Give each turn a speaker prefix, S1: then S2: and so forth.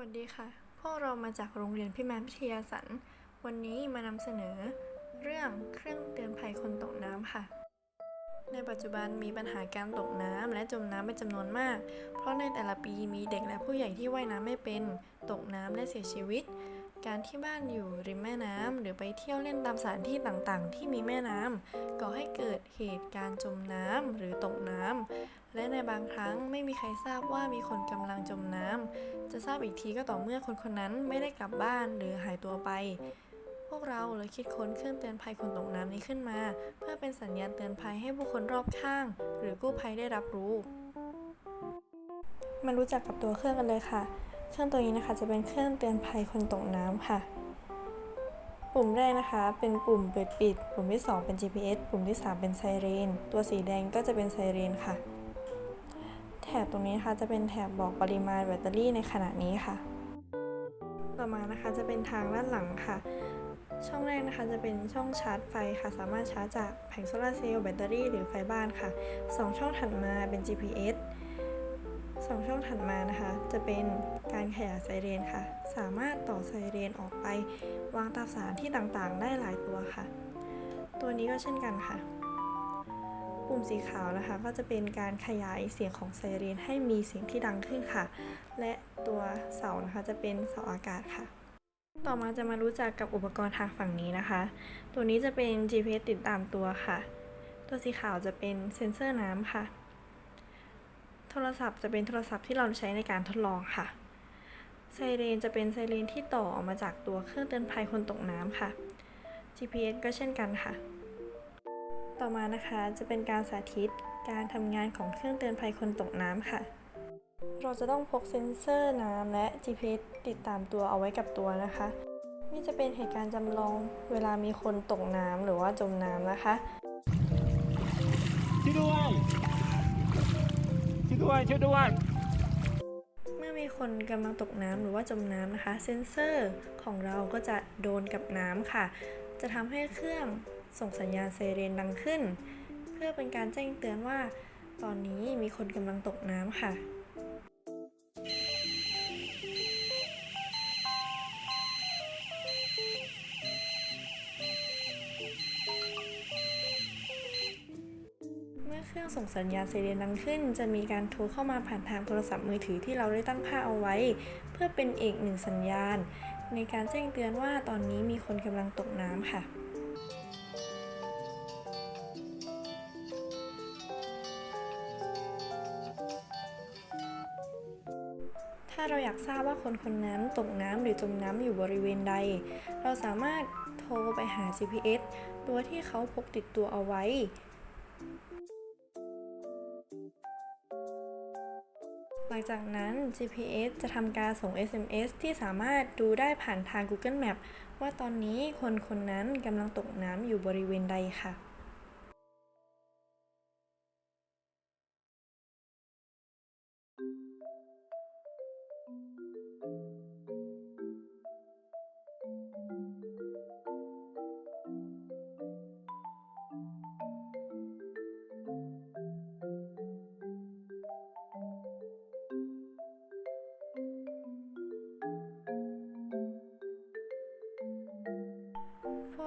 S1: วัสดีค่ะ พวกเรามาจากโรงเรียนพิมานพิทยาสัน วันนี้มานำเสนอ เรื่องเครื่องเตือนภัยคนตกน้ำค่ะ ในปัจจุบันมีปัญหาการตกน้ำและจมน้ำเป็นจำนวนมาก เพราะในแต่ละปีมีเด็กและผู้ใหญ่ที่ว่ายน้ำไม่เป็น ตกน้ำและเสียชีวิต การที่บ้านอยู่ริมแม่น้ำหรือไปเที่ยวเล่นตามสถานที่ต่างๆ ที่มีแม่น้ำก่อให้เกิดเหตุการณ์จมน้ำหรือตกน้ำและในบางครั้งไม่มีใครทราบว่ามีคนกำลังจมน้ำจะทราบอีกทีก็ต่อเมื่อคนคนนั้นไม่ได้กลับบ้านหรือหายตัวไป พวกเราเลยคิดค้นเครื่องเตือนภัยคนตกน้ำนี้ขึ้นมา เพื่อเป็นสัญญาณเตือนภัยให้ผู้คนรอบข้าง หรือกู้ภัยได้รับรู้ มารู้จักกับตัวเครื่องกันเลยค่ะ เครื่องตัวนี้นะคะจะเป็นเครื่องเตือนภัยคนตกน้ำค่ะ ปุ่มแรกนะคะเป็นปุ่มเปิดปิด ปุ่มที่ 2 เป็น GPS ปุ่มที่ 3 เป็นไซเรน ตัวสีแดงก็จะเป็นไซเรนค่ะ แถบตรงนี้นะคะจะเป็นแถบบอกปริมาณแบตเตอรี่ในขณะนี้ค่ะ ต่อมานะคะจะเป็นทางด้านหลังค่ะ ช่องแรกนะคะจะเป็นช่องชาร์จไฟค่ะ สามารถชาร์จจากแผงโซลาร์เซลล์แบตเตอรี่หรือไฟบ้านค่ะ 2 ช่องถัดมาเป็น GPS สองช่องถัดมานะคะ จะเป็นการขยายไซเรนค่ะ สามารถต่อไซเรนออกไป วางตามสานที่ต่างๆ ได้หลายตัวค่ะ ตัวนี้ก็เช่นกันค่ะ ปุ่มสีขาวนะคะ ก็จะเป็นการขยายเสียงของไซเรนให้มีเสียงที่ดังขึ้นค่ะ และตัวเสานะคะจะเป็นเสาอากาศค่ะต่อมาจะมารู้จักกับอุปกรณ์ทางฝั่งนี้นะคะ ตัวนี้จะเป็น GPS ติดตามตัวค่ะ ตัวสีขาวจะเป็นเซ็นเซอร์น้ำค่ะ โทรศัพท์จะเป็นโทรศัพท์ที่เราใช้ในการทดลองค่ะ ไซเรนจะเป็นไซเรนที่ต่อออกมาจากตัวเครื่องเตือนภัยคนตกน้ำค่ะ GPS ก็เช่นกันค่ะ ต่อมานะคะจะเป็นการสาธิตการทำงานของเครื่องเตือนภัยคนตกน้ำค่ะ เราจะต้องพกเซ็นเซอร์น้ำและ GPS ติดตามตัวเอาไว้กับตัวนะคะ นี่จะเป็นเหตุการณ์จำลองเวลามีคนตกน้ำหรือว่าจมน้ำนะคะ
S2: ช่วยด้วย ช่วยด้วยช่วยด้วย
S1: เมื่อมีคนกำลังตกน้ำหรือว่าจมน้ำนะคะ เซ็นเซอร์ของเราก็จะโดนกับน้ำค่ะ จะทำให้เครื่องส่งสัญญาณไซเรนดังขึ้น เพื่อเป็นการแจ้งเตือนว่า ตอนนี้มีคนกำลังตกน้ำค่ะ เครื่องส่งสัญญาณไซเรนดังขึ้น จะมีการโทรเข้ามาผ่านทางโทรศัพท์มือถือที่เราได้ตั้งค่าเอาไว้ เพื่อเป็นอีกหนึ่งสัญญาณ ในการแจ้งเตือนว่าตอนนี้มีคนกำลังตกน้ำค่ะถ้าเราอยากทราบว่าคนคนนั้นตกน้ำหรือจมน้ำอยู่บริเวณใด เราสามารถโทรไปหา GPS ตัวที่เขาพกติดตัวเอาไว้ หลังจากนั้น GPS จะทำการส่ง SMS ที่สามารถดูได้ผ่านทาง Google Map ว่าตอนนี้คนคนนั้นกำลังตกน้ำอยู่บริเวณใดค่ะ